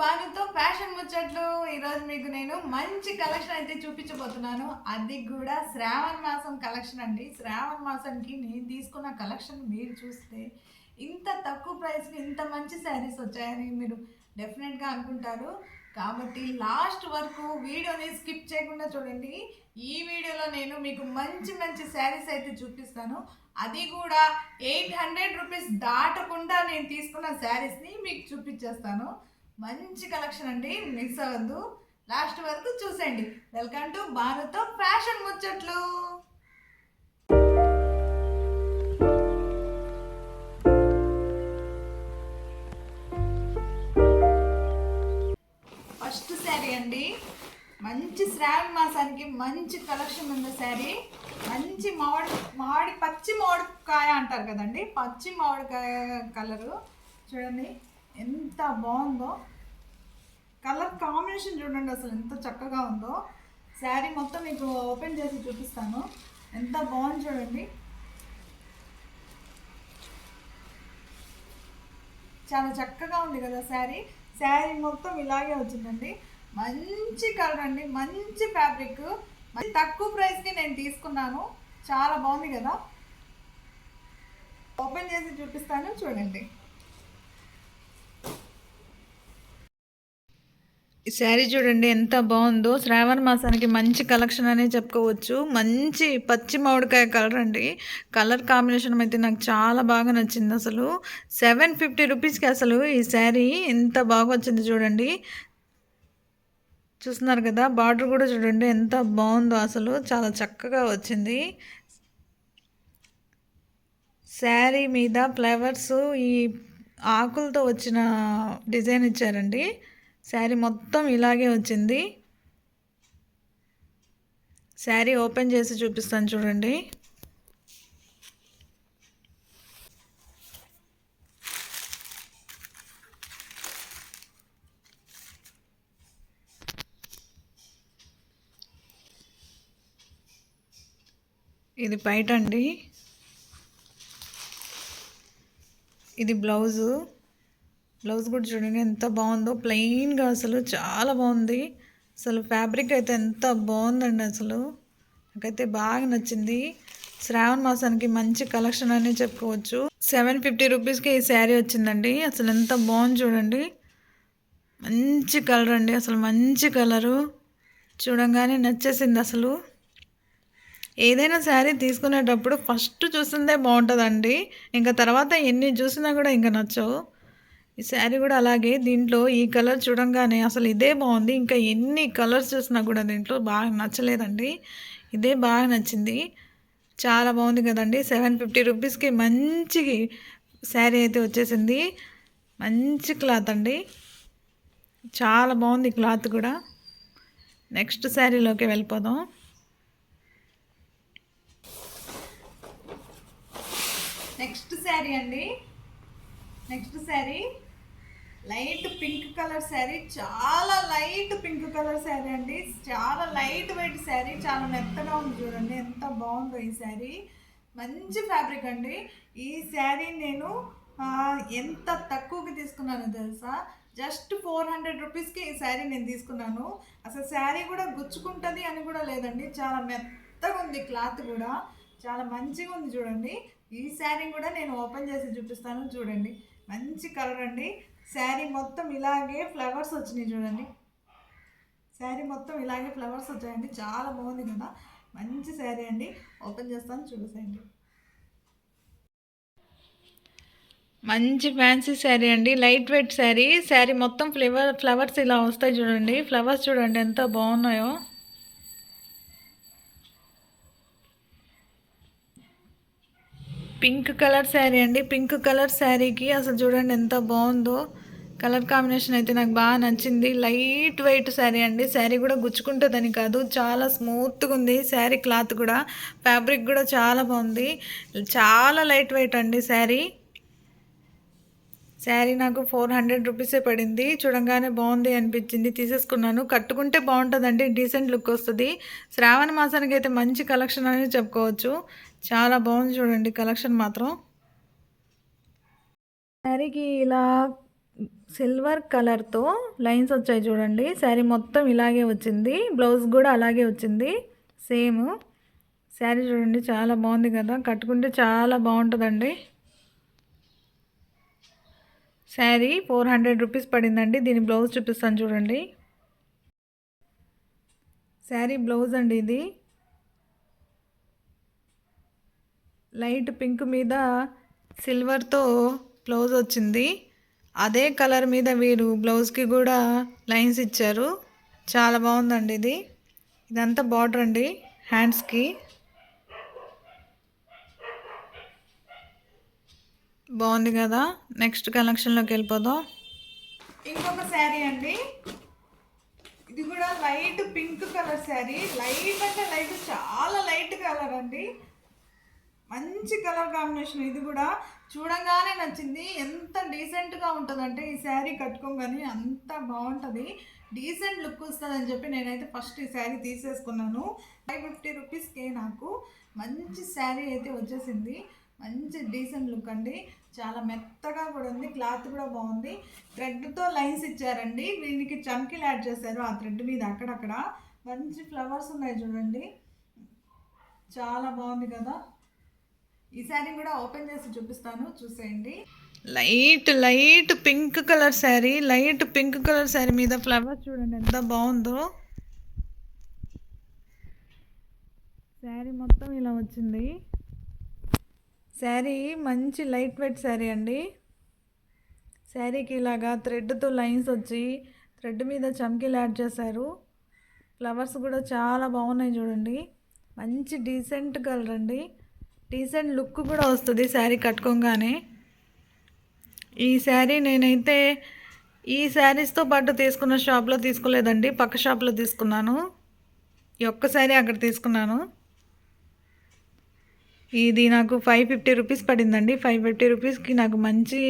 భానుతో fashion ముచ్చట్లు. ఈరోజు మీకు నేను మంచి కలెక్షన్ అయితే చూపించబోతున్నాను. అది కూడా శ్రావణ మాసం కలెక్షన్ అండి. శ్రావణ మాసంకి నేను తీసుకున్న కలెక్షన్ మీరు చూస్తే ఇంత తక్కువ ప్రైస్కి ఇంత మంచి శారీస్ వచ్చాయని మీరు డెఫినెట్గా అనుకుంటారు. కాబట్టి లాస్ట్ వరకు వీడియోని స్కిప్ చేయకుండా చూడండి. ఈ వీడియోలో నేను మీకు మంచి మంచి శారీస్ అయితే చూపిస్తాను. అది కూడా ఎయిట్ హండ్రెడ్ రూపీస్ దాటకుండా నేను తీసుకున్న శారీస్ని మీకు చూపించేస్తాను. మంచి కలెక్షన్ అండి మిస్ అవ్వద్దు. లాస్ట్ వరకు చూసేయండి. వెల్కమ్ టు భారత్ ఫ్యాషన్ ముచ్చట్లు. ఫస్ట్ శారీ అండి. మంచి శ్రావణ మాసానికి మంచి కలెక్షన్ ఉన్న శారీ. మంచి మామిడి మామిడి పచ్చి మామిడికాయ అంటారు కదండి. పచ్చి మామిడికాయ కలరు. చూడండి. ఎంత బాగుందో. కలర్ కాంబినేషన్ చూడండి అసలు ఎంత చక్కగా ఉందో. శారీ మొత్తం మీకు ఓపెన్ చేసి చూపిస్తాను. ఎంత బాగుంది చూడండి. చాలా చక్కగా ఉంది కదా శారీ శారీ మొత్తం ఇలాగే వచ్చిందండి. మంచి కలర్ అండి. మంచి ఫ్యాబ్రిక్ తక్కువ ప్రైస్కి నేను తీసుకున్నాను. చాలా బాగుంది కదా. ఓపెన్ చేసి చూపిస్తాను చూడండి. ఈ శారీ చూడండి ఎంత బాగుందో. శ్రావణ మాసానికి మంచి కలెక్షన్ అనే చెప్పుకోవచ్చు. మంచి పచ్చి మామిడికాయ కలర్ అండి. కలర్ కాంబినేషన్ అయితే నాకు చాలా బాగా నచ్చింది అసలు. సెవెన్ ఫిఫ్టీ రూపీస్కి అసలు ఈ శారీ ఎంత బాగా వచ్చింది చూడండి. చూస్తున్నారు కదా బార్డర్ కూడా చూడండి ఎంత బాగుందో అసలు. చాలా చక్కగా వచ్చింది. శారీ మీద ఫ్లవర్స్ ఈ ఆకులతో వచ్చిన డిజైన్ ఇచ్చారండి. శారీ మొత్తం ఇలాగే వచ్చింది. శారీ ఓపెన్ చేసి చూపిస్తాను చూడండి. ఇది బయట అండి ఇది బ్లౌజు. బ్లౌజ్ కూడా చూడండి ఎంత బాగుందో ప్లెయిన్గా అసలు చాలా బాగుంది. అసలు ఫ్యాబ్రిక్ అయితే ఎంత బాగుందండి అసలు. నాకైతే బాగా నచ్చింది. శ్రావణ మాసానికి మంచి కలెక్షన్ అని చెప్పుకోవచ్చు. సెవెన్ ఫిఫ్టీ రూపీస్కి ఈ శారీ వచ్చిందండి. అసలు ఎంత బాగుంది చూడండి. మంచి కలర్ అండి అసలు మంచి కలరు చూడంగానే నచ్చేసింది అసలు. ఏదైనా శారీ తీసుకునేటప్పుడు ఫస్ట్ చూసిందే బాగుంటుందండి. ఇంకా తర్వాత ఎన్ని చూసినా కూడా ఇంకా నచ్చవు. ఈ శారీ కూడా అలాగే దీంట్లో ఈ కలర్ చూడంగానే అసలు ఇదే బాగుంది. ఇంకా ఎన్ని కలర్స్ చూసినా కూడా దీంట్లో బాగా నచ్చలేదండి. ఇదే బాగా నచ్చింది. చాలా బాగుంది కదండి. సెవెన్ ఫిఫ్టీ రూపీస్కి మంచి శారీ అయితే వచ్చేసింది. మంచి క్లాత్ అండి. చాలా బాగుంది క్లాత్ కూడా. నెక్స్ట్ శారీలోకి వెళ్ళిపోదాం. నెక్స్ట్ శారీ అండి. Next sari light pink colour sari చాలా లైట్ పింక్ కలర్ శారీ అండి. చాలా లైట్ వెయిట్ శారీ చాలా మెత్తగా ఉంది చూడండి. ఎంత బాగుందో ఈ శారీ. మంచి ఫ్యాబ్రిక్ అండి. ఈ శారీ నేను ఎంత తక్కువకి తీసుకున్నాను తెలుసా? జస్ట్ ఫోర్ హండ్రెడ్ రూపీస్కి ఈ శారీ నేను తీసుకున్నాను. అసలు శారీ కూడా గుచ్చుకుంటుంది అని కూడా లేదండి. చాలా మెత్తగా ఉంది క్లాత్ కూడా. చాలా మంచిగా ఉంది చూడండి. ఈ శారీ కూడా నేను ఓపెన్ చేసి చూపిస్తాను చూడండి. మంచి కలర్ అండి. శారీ మొత్తం ఇలాగే ఫ్లవర్స్ వచ్చినాయి చూడండి. శారీ మొత్తం ఇలాగే ఫ్లవర్స్ వచ్చాయండి. చాలా బాగుంది కదా. మంచి శారీ అండి. ఓపెన్ చేస్తాను చూసేయండి. మంచి ఫ్యాన్సీ శారీ అండి. Light weight sari. శారీ మొత్తం ఫ్లేవర్ ఫ్లవర్స్ ఇలా వస్తాయి చూడండి. ఫ్లవర్స్ చూడండి ఎంత బాగున్నాయో. పింక్ కలర్ శారీ అండి. పింక్ కలర్ శారీకి అసలు చూడండి ఎంత బాగుందో. కలర్ కాంబినేషన్ అయితే నాకు బాగా నచ్చింది. లైట్ వెయిట్ శారీ అండి. శారీ కూడా గుచ్చుకుంటుందని కాదు చాలా స్మూత్గా ఉంది. శారీ క్లాత్ కూడా ఫ్యాబ్రిక్ కూడా చాలా బాగుంది. చాలా లైట్ వెయిట్ అండి శారీ. శారీ నాకు ఫోర్ హండ్రెడ్ రూపీసే పడింది. చూడంగానే బాగుంది అనిపించింది. తీసేసుకున్నాను. కట్టుకుంటే బాగుంటుందండి. డీసెంట్ లుక్ వస్తుంది. శ్రావణ మాసానికి అయితే మంచి కలెక్షన్ అని చెప్పుకోవచ్చు. చాలా బాగుంది చూడండి కలెక్షన్ మాత్రం. శారీకి ఇలా సిల్వర్ కలర్తో లైన్స్ వచ్చాయి చూడండి. శారీ మొత్తం ఇలాగే వచ్చింది. బ్లౌజ్ కూడా అలాగే వచ్చింది. సేమ్. శారీ చూడండి చాలా బాగుంది కదా. కట్టుకుంటే చాలా బాగుంటుందండి. శారీ ఫోర్ హండ్రెడ్ రూపీస్ పడిందండి. దీని బ్లౌజ్ చూపిస్తాను చూడండి. శారీ బ్లౌజ్ అండి ఇది. లైట్ పింక్ మీద సిల్వర్తో బ్లౌజ్ వచ్చింది. అదే కలర్ మీద వీరు బ్లౌజ్కి కూడా లైన్స్ ఇచ్చారు. చాలా బాగుందండి ఇది. ఇదంతా బార్డర్ అండి హ్యాండ్స్కి బాగుంది కదా. నెక్స్ట్ కలెక్షన్లోకి వెళ్ళిపోదాం. ఇంకొక శారీ అండి. ఇది కూడా light pink colour sari. Light అంటే లైట్ చాలా లైట్ కలర్ అండి. మంచి కలర్ కాంబినేషన్. ఇది కూడా చూడంగానే నచ్చింది. ఎంత డీసెంట్గా ఉంటుందంటే ఈ శారీ కట్టుకోగానే అంత బాగుంటుంది. డీసెంట్ లుక్ వస్తుందని చెప్పి నేనైతే ఫస్ట్ ఈ శారీ తీసేసుకున్నాను. ఫైవ్ ఫిఫ్టీ రూపీస్కే నాకు మంచి శారీ అయితే వచ్చేసింది. మంచి డీసెంట్ లుక్ అండి. చాలా మెత్తగా కూడా ఉంది. క్లాత్ కూడా బాగుంది. థ్రెడ్తో లైన్స్ ఇచ్చారండి. దీనికి చమ్కీలు యాడ్ చేశారు ఆ థ్రెడ్ మీద అక్కడక్కడ. మంచి ఫ్లవర్స్ ఉన్నాయి చూడండి. చాలా బాగుంది కదా. ఈ శారీ కూడా ఓపెన్ చేసి చూపిస్తాను చూసేయండి. Light light pink colour sari light pink colour sari మీద ఫ్లవర్స్ చూడండి ఎంత బాగుందో. శారీ మొత్తం ఇలా వచ్చింది. శారీ మంచి లైట్ వెయిట్ శారీ అండి. శారీకి ఇలాగా థ్రెడ్తో లైన్స్ వచ్చి థ్రెడ్ మీద చమ్కీలు యాడ్ చేశారు. ఫ్లవర్స్ కూడా చాలా బాగున్నాయి చూడండి. మంచి డీసెంట్ కలర్ అండి. డీసెంట్ లుక్ కూడా వస్తుంది శారీ కట్టుకోగానే. ఈ శారీ నేనైతే ఈ శారీస్తో పాటు తీసుకున్న షాప్లో తీసుకోలేదండి. పక్క షాప్లో తీసుకున్నాను. ఈ ఒక్క శారీ అక్కడ తీసుకున్నాను. ఇది నాకు ఫైవ్ ఫిఫ్టీ రూపీస్ పడిందండి. ఫైవ్ ఫిఫ్టీ రూపీస్కి నాకు మంచి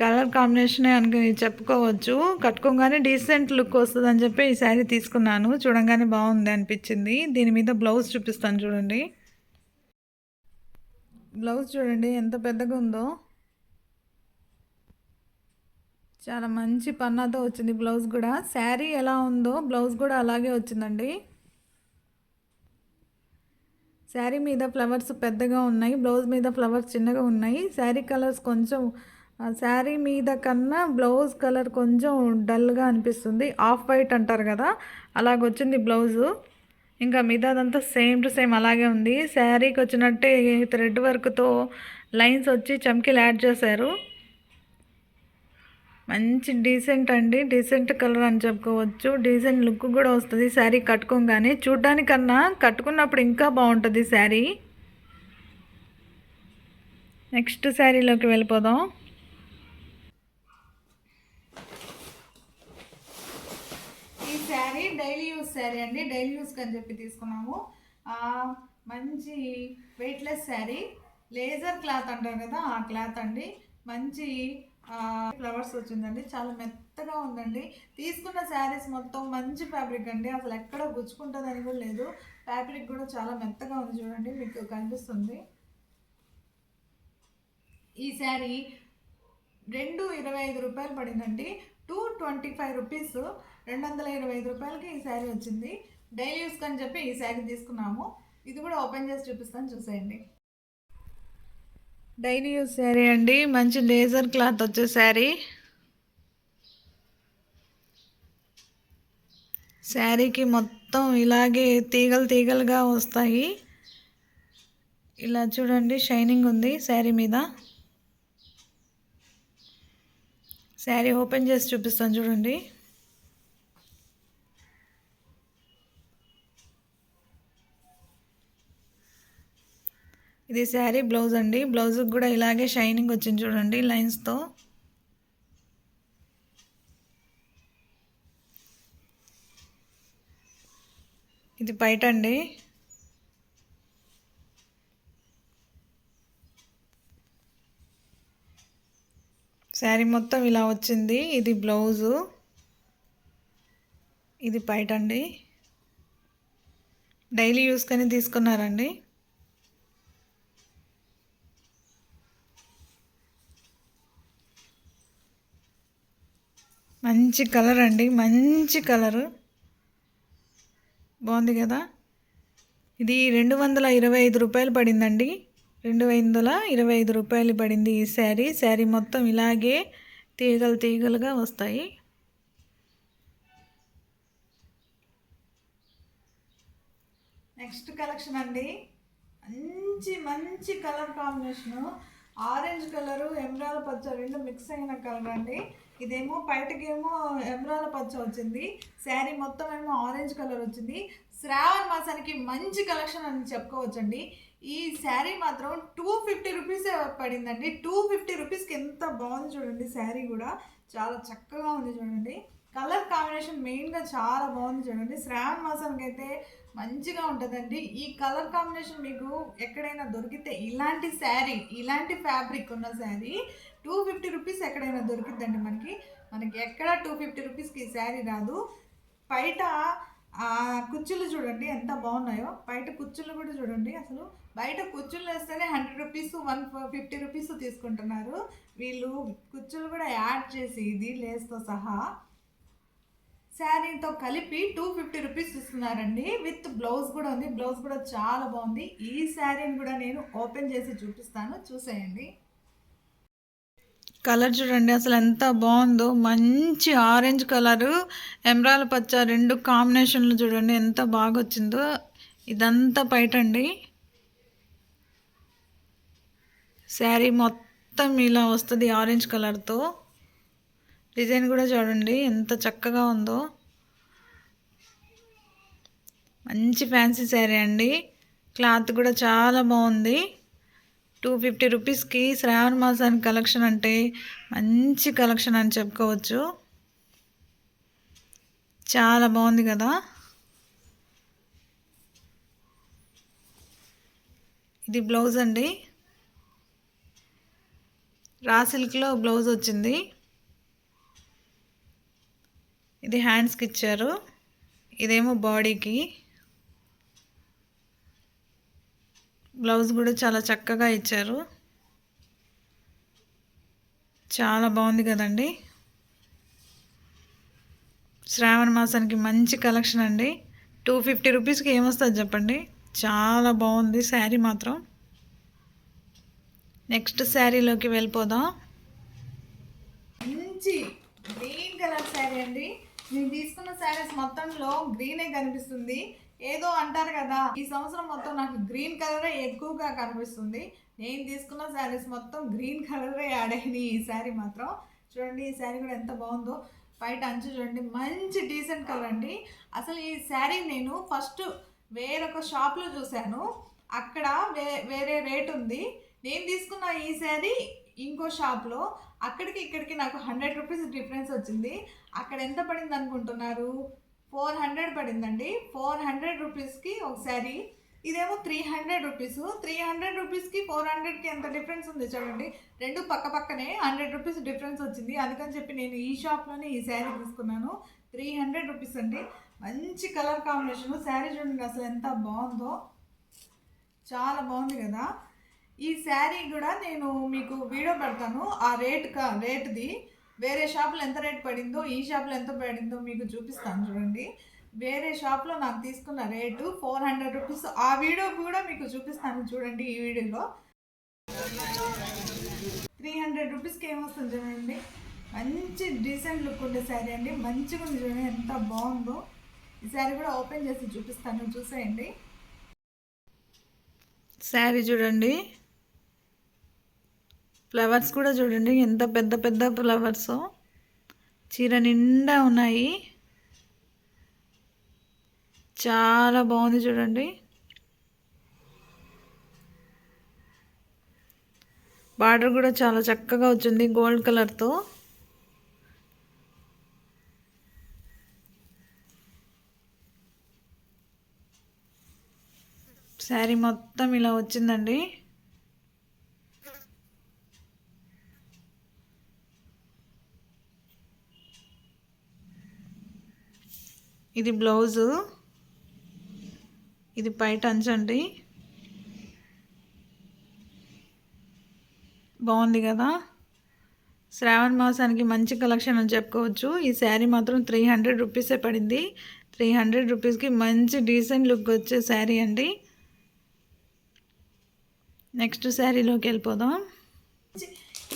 కలర్ కాంబినేషన్ అని చెప్పుకోవచ్చు. కట్టుకోగానే డీసెంట్ లుక్ వస్తుంది అని చెప్పి ఈ శారీ తీసుకున్నాను. చూడంగానే బాగుంది అనిపించింది. దీని మీద బ్లౌజ్ చూపిస్తాను చూడండి. బ్లౌజ్ చూడండి ఎంత పెద్దగా ఉందో. చాలా మంచి పన్నాతో వచ్చింది బ్లౌజ్ కూడా. శారీ ఎలా ఉందో బ్లౌజ్ కూడా అలాగే వచ్చిందండి. శారీ మీద ఫ్లవర్స్ పెద్దగా ఉన్నాయి బ్లౌజ్ మీద ఫ్లవర్స్ చిన్నగా ఉన్నాయి. శారీ కలర్స్ కొంచెం శారీ మీద కన్నా బ్లౌజ్ కలర్ కొంచెం డల్గా అనిపిస్తుంది. ఆఫ్ వైట్ అంటారు కదా అలాగొచ్చింది బ్లౌజు. ఇంకా మిగతాదంతా సేమ్ టు సేమ్ అలాగే ఉంది. శారీకి వచ్చినట్టే థ్రెడ్ వర్క్తో లైన్స్ వచ్చి చమ్కీలు యాడ్ చేశారు. మంచి డీసెంట్ అండి. డీసెంట్ కలర్ అని చెప్పుకోవచ్చు. డీసెంట్ లుక్ కూడా వస్తుంది శారీ కట్టుకోగానే. చూడ్డానికన్నా కట్టుకున్నప్పుడు ఇంకా బాగుంటుంది శారీ. నెక్స్ట్ శారీలోకి వెళ్ళిపోదాం ఈ శారీ డైలీ యూస్ శారీ అండి డైలీ యూస్కి అని చెప్పి తీసుకున్నాము. మంచి వెయిట్లెస్ శారీ లేజర్ క్లాత్ అంటారు కదా ఆ క్లాత్ అండి. మంచి ఫ్లవర్స్ వచ్చిందండి. చాలా మెత్తగా ఉందండి. తీసుకున్న శారీస్ మొత్తం మంచి ఫ్యాబ్రిక్ అండి. అసలు ఎక్కడ గుచ్చుకుంటుందని కూడా లేదు. ఫ్యాబ్రిక్ కూడా చాలా మెత్తగా ఉంది చూడండి మీకు కనిపిస్తుంది. ఈ శారీ రెండు ఇరవై ఐదు రూపాయలు పడిందండి. టూ ట్వంటీ ఫైవ్ రూపీస్ రెండు వందల ఇరవై ఐదు రూపాయలకి ఈ శారీ వచ్చింది. డైలీ యూస్కి అని చెప్పి ఈ శారీ తీసుకున్నాము. ఇది కూడా ఓపెన్ చేసి చూపిస్తాను చూసేయండి. డైలీ యూస్ శారీ అండి. మంచి లేజర్ క్లాత్ వచ్చే శారీ. శారీకి మొత్తం ఇలాగే తీగలు తీగలుగా వస్తాయి. ఇలా చూడండి షైనింగ్ ఉంది శారీ మీద. శారీ ఓపెన్ చేసి చూపిస్తాను చూడండి. ఇది శారీ బ్లౌజ్ అండి. బ్లౌజ్కి కూడా ఇలాగే షైనింగ్ వచ్చింది చూడండి లైన్స్తో. ఇది బయట అండి. శారీ మొత్తం ఇలా వచ్చింది. ఇది బ్లౌజు. ఇది బయట అండి. డైలీ యూస్ కానీ తీసుకున్నారండి. మంచి కలర్ అండి. మంచి కలరు. బాగుంది కదా? ఇది రెండు వందల ఇరవై ఐదు రూపాయలు పడిందండి. రెండు వందల ఇరవై ఐదు రూపాయలు పడింది ఈ శారీ. శారీ మొత్తం ఇలాగే తీగలు తీగలుగా వస్తాయి. నెక్స్ట్ కలెక్షన్ అండి. మంచి మంచి colour combination. Orange colour emerald పచ్చ రెండు మిక్స్ అయిన కలర్ అండి. ఇదేమో బయటకేమో ఎమరాల పచ్చ వచ్చింది. శారీ మొత్తం ఏమో ఆరెంజ్ కలర్ వచ్చింది. శ్రావణ మాసానికి మంచి కలెక్షన్ అని చెప్పుకోవచ్చండి. ఈ శారీ మాత్రం టూ ఫిఫ్టీ రూపీస్ పడిందండి. టూ ఫిఫ్టీ రూపీస్కి ఎంత బాగుంది చూడండి శారీ కూడా. చాలా చక్కగా ఉంది చూడండి. కలర్ కాంబినేషన్ మెయిన్గా చాలా బాగుంది చూడండి. శ్రావణ మాసానికి అయితే మంచిగా ఉంటుందండి. ఈ కలర్ కాంబినేషన్ మీకు ఎక్కడైనా దొరికితే ఇలాంటి శారీ ఇలాంటి ఫ్యాబ్రిక్ ఉన్న శారీ టూ ఫిఫ్టీ రూపీస్ ఎక్కడైనా దొరికిద్దండి మనకి. మనకి ఎక్కడ టూ ఫిఫ్టీ రూపీస్కి ఈ శారీ రాదు. బయట కుచ్చులు చూడండి ఎంత బాగున్నాయో. బయట కుచ్చులు కూడా చూడండి అసలు. బయట కుచ్చులు వేస్తేనే hundred rupees one fifty rupees తీసుకుంటున్నారు. వీళ్ళు కుచ్చులు కూడా యాడ్ చేసి ఇది లేస్తో సహా శారీతో కలిపి టూ ఫిఫ్టీ రూపీస్ ఇస్తున్నారండి. విత్ బ్లౌజ్ కూడా ఉంది. బ్లౌజ్ కూడా చాలా బాగుంది. ఈ శారీని కూడా నేను ఓపెన్ చేసి చూపిస్తాను. చూసేయండి. కలర్ చూడండి. అసలు ఎంత బాగుందో. మంచి ఆరెంజ్ కలరు ఎమరాల పచ్చ రెండు కాంబినేషన్లు చూడండి. ఎంత బాగా వచ్చిందో. ఇదంతా బయట అండి. శారీ మొత్తం ఇలా వస్తుంది ఆరెంజ్ కలర్తో డిజైన్ కూడా చూడండి ఎంత చక్కగా ఉందో. మంచి ఫ్యాన్సీ శారీ అండి. క్లాత్ కూడా చాలా బాగుంది. టూ ఫిఫ్టీ రూపీస్కి శ్రావణ మాసానికి కలెక్షన్ అంటే మంచి కలెక్షన్ అని చెప్పుకోవచ్చు. చాలా బాగుంది కదా. ఇది బ్లౌజ్ అండి. రా సిల్క్లో బ్లౌజ్ వచ్చింది. ఇది హ్యాండ్స్కి ఇచ్చారు. ఇదేమో బాడీకి. బ్లౌజ్ కూడా చాలా చక్కగా ఇచ్చారు. చాలా బాగుంది కదండి. శ్రావణ మాసానికి మంచి కలెక్షన్ అండి. టూ ఫిఫ్టీ రూపీస్కి ఏమొస్తుంది చెప్పండి? చాలా బాగుంది శారీ మాత్రం. నెక్స్ట్ శారీలోకి వెళ్ళిపోదాం. మంచి గ్రీన్ కలర్ శారీ అండి. నేను తీసుకున్న శారీస్ మొత్తంలో గ్రీనే కనిపిస్తుంది. ఏదో అంటారు కదా ఈ సంవత్సరం మొత్తం నాకు గ్రీన్ కలరే ఎక్కువగా కనిపిస్తుంది. నేను తీసుకున్న శారీస్ మొత్తం గ్రీన్ కలరే యాడ్ అయినాయి ఈ శారీ మాత్రం. చూడండి ఈ శారీ కూడా ఎంత బాగుందో. బయట అంచు చూడండి మంచి డీసెంట్ కలర్ అండి. అసలు ఈ శారీ నేను ఫస్ట్ వేరొక షాప్లో చూశాను. అక్కడ వే వేరే రేట్ ఉంది. నేను తీసుకున్న ఈ శారీ ఇంకో షాప్లో అక్కడికి ఇక్కడికి నాకు హండ్రెడ్ రూపీస్ డిఫరెన్స్ వచ్చింది. అక్కడ ఎంత పడింది అనుకుంటున్నారు? ఫోర్ హండ్రెడ్ పడిందండి. ఫోర్ హండ్రెడ్ రూపీస్కి ఒక శారీ ఇదేమో three hundred rupees three hundred రూపీస్కి ఫోర్ హండ్రెడ్కి ఎంత డిఫరెన్స్ ఉంది చూడండి. రెండు పక్క పక్కనే హండ్రెడ్ రూపీస్ డిఫరెన్స్ వచ్చింది. అందుకని చెప్పి నేను ఈ షాప్లోనే ఈ శారీ తీసుకున్నాను. త్రీ హండ్రెడ్ రూపీస్ అండి. మంచి కలర్ కాంబినేషన్ శారీ చూడండి అసలు ఎంత బాగుందో. చాలా బాగుంది కదా. ఈ శారీ కూడా నేను మీకు వీడియో పెడతాను. ఆ రేట్ కా రేట్ది. వేరే షాప్లో ఎంత రేట్ పడిందో ఈ షాప్లో ఎంత పడిందో మీకు చూపిస్తాను చూడండి. వేరే షాప్లో నాకు తీసుకున్న రేటు ఫోర్ హండ్రెడ్ రూపీస్. ఆ వీడియో కూడా మీకు చూపిస్తాను చూడండి ఈ వీడియోలో. త్రీ హండ్రెడ్ రూపీస్కి ఏమొస్తుంది చూడండి. మంచి డీసెంట్ లుక్ ఉండే శారీ అండి. మంచిగా ఉంది చూడండి. ఎంత బాగుందో. ఈ శారీ కూడా ఓపెన్ చేసి చూపిస్తాను. చూసేయండి. శారీ చూడండి. ఫ్లవర్స్ కూడా చూడండి ఎంత పెద్ద పెద్ద ఫ్లవర్స్. చీర నిండా ఉన్నాయి. చాలా బాగుంది చూడండి. బార్డర్ కూడా చాలా చక్కగా వచ్చింది గోల్డ్ కలర్తో. శారీ మొత్తం ఇలా వచ్చిందండి. ఇది బ్లౌజు. ఇది పైట అంచండి. బాగుంది కదా? శ్రావణ మాసానికి మంచి కలెక్షన్ అని చెప్పుకోవచ్చు. ఈ శారీ మాత్రం త్రీ హండ్రెడ్ రూపీసే పడింది. త్రీ హండ్రెడ్ రూపీస్కి మంచి డీసెంట్ లుక్ వచ్చే శారీ అండి. నెక్స్ట్ శారీలోకి వెళ్ళిపోదాం.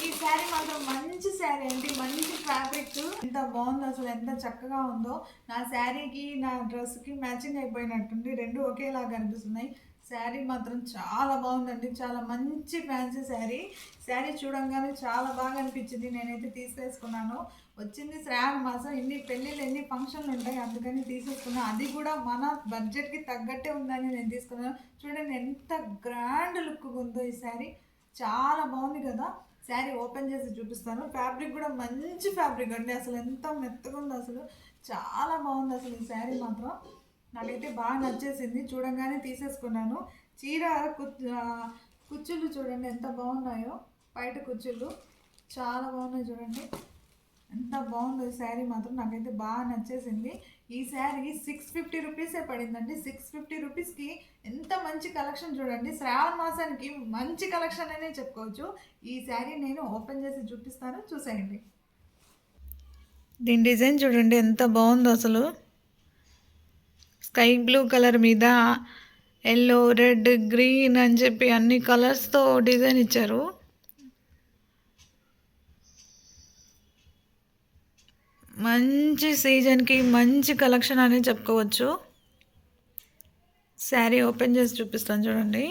ఈ శారీ మాత్రం మంచి శారీ అండి మంచి ఫ్యాబ్రిక్. ఎంత బాగుందో అసలు ఎంత చక్కగా ఉందో. నా శారీకి నా డ్రెస్కి మ్యాచింగ్ అయిపోయినట్టుంది రెండు ఒకేలాగా కనిపిస్తున్నాయి శారీ మాత్రం చాలా బాగుందండి చాలా మంచి ఫ్యాన్సీ శారీ. శారీ చూడంగానే చాలా బాగా అనిపించింది నేనైతే తీసేసుకున్నాను. వచ్చింది శ్రావణ మాసం ఎన్ని పెళ్ళిళ్ళు ఎన్ని ఫంక్షన్లు ఉంటాయి అందుకని తీసేసుకున్నాను అది కూడా మన బడ్జెట్కి తగ్గట్టే ఉందని నేను తీసుకున్నాను. చూడండి ఎంత గ్రాండ్ లుక్ ఉందో ఈ శారీ. చాలా బాగుంది కదా. శారీ ఓపెన్ చేసి చూపిస్తాను. ఫ్యాబ్రిక్ కూడా మంచి ఫ్యాబ్రిక్ అండి. అసలు ఎంత మెత్తగా ఉందో అసలు చాలా బాగుంది అసలు ఈ శారీ మాత్రం. నాకైతే బాగా నచ్చేసింది. చూడంగానే తీసేసుకున్నాను. చీర కుచ్చులు చూడండి ఎంత బాగున్నాయో. బయట కుచ్చులు చాలా బాగున్నాయి చూడండి. ఎంత బాగుందో ఈ శారీ మాత్రం నాకైతే బాగా నచ్చేసింది. ఈ శారీ సిక్స్ ఫిఫ్టీ రూపీసే పడిందండి. సిక్స్ ఫిఫ్టీ రూపీస్కి ఎంత మంచి కలెక్షన్ చూడండి. శ్రావణ మాసానికి మంచి కలెక్షన్ అనే చెప్పుకోవచ్చు. ఈ శారీ నేను ఓపెన్ చేసి చూపిస్తాను. చూసేయండి. దీని డిజైన్ చూడండి ఎంత బాగుందో అసలు. స్కై బ్లూ కలర్ మీద ఎల్లో రెడ్ గ్రీన్ అని చెప్పి అన్ని కలర్స్తో డిజైన్ ఇచ్చారు. మంచి సీజన్కి మంచి కలెక్షన్ అని చెప్పుకోవచ్చు. శారీ ఓపెన్ చేసి చూపిస్తాను చూడండి.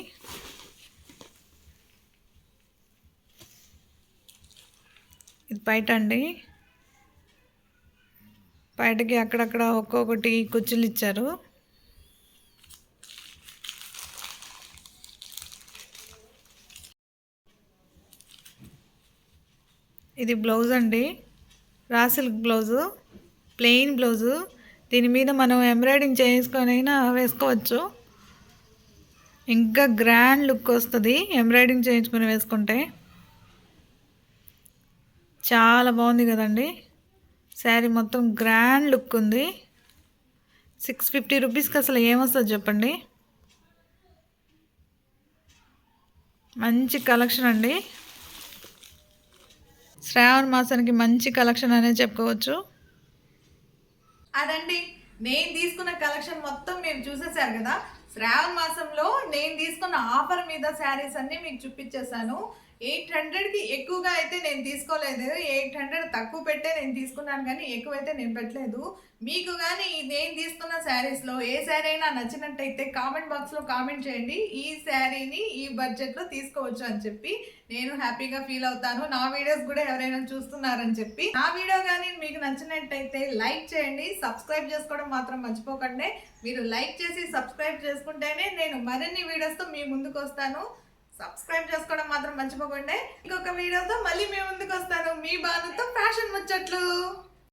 ఇది బయట అండి. బయటకి అక్కడక్కడ ఒక్కొక్కటి కుచ్చులు ఇచ్చారు. ఇది బ్లౌజ్ అండి. Raw silk blouse plain blouse. దీని మీద మనం ఎంబ్రాయిడింగ్ చేసుకొని అయినా వేసుకోవచ్చు. ఇంకా గ్రాండ్ లుక్ వస్తుంది ఎంబ్రాయిడింగ్ చేయించుకొని వేసుకుంటే. చాలా బాగుంది కదండి. శారీ మొత్తం గ్రాండ్ లుక్ ఉంది. సిక్స్ ఫిఫ్టీ రూపీస్కి అసలు ఏమొస్తుంది చెప్పండి? మంచి కలెక్షన్ అండి. శ్రావణ మాసానికి మంచి కలెక్షన్ అనేది చెప్పుకోవచ్చు. అదండి నేను తీసుకున్న కలెక్షన్ మొత్తం మీరు చూసేసారు కదా? శ్రావణ మాసంలో నేను తీసుకున్న ఆఫర్ మీద శారీస్ అన్ని మీకు చూపించేశాను. ఎయిట్ హండ్రెడ్కి ఎక్కువగా అయితే నేను తీసుకోలేదు. ఎయిట్ హండ్రెడ్ తక్కువ పెట్టే నేను తీసుకున్నాను కానీ ఎక్కువైతే నేను పెట్టలేదు. మీకు కానీ నేను తీసుకున్న శారీస్లో ఏ శారీ అయినా నచ్చినట్టయితే కామెంట్ బాక్స్లో కామెంట్ చేయండి. ఈ శారీని ఈ బడ్జెట్లో తీసుకోవచ్చు అని చెప్పి నేను హ్యాపీగా ఫీల్ అవుతాను. నా వీడియోస్ కూడా ఎవరైనా చూస్తున్నారని చెప్పి. నా వీడియో కానీ మీకు నచ్చినట్టయితే లైక్ చేయండి. సబ్స్క్రైబ్ చేసుకోవడం మాత్రం మర్చిపోకండి. మీరు లైక్ చేసి సబ్స్క్రైబ్ చేసుకుంటేనే నేను మరిన్ని వీడియోస్తో మీ ముందుకు వస్తాను. సబ్స్క్రైబ్ చేసుకోవడం మాత్రం మర్చిపోకండి. ఇంకొక వీడియోతో మళ్ళీ మేము ముందుకు వస్తాను. మీ బాధతో ఫ్యాషన్ ముచ్చట్లు.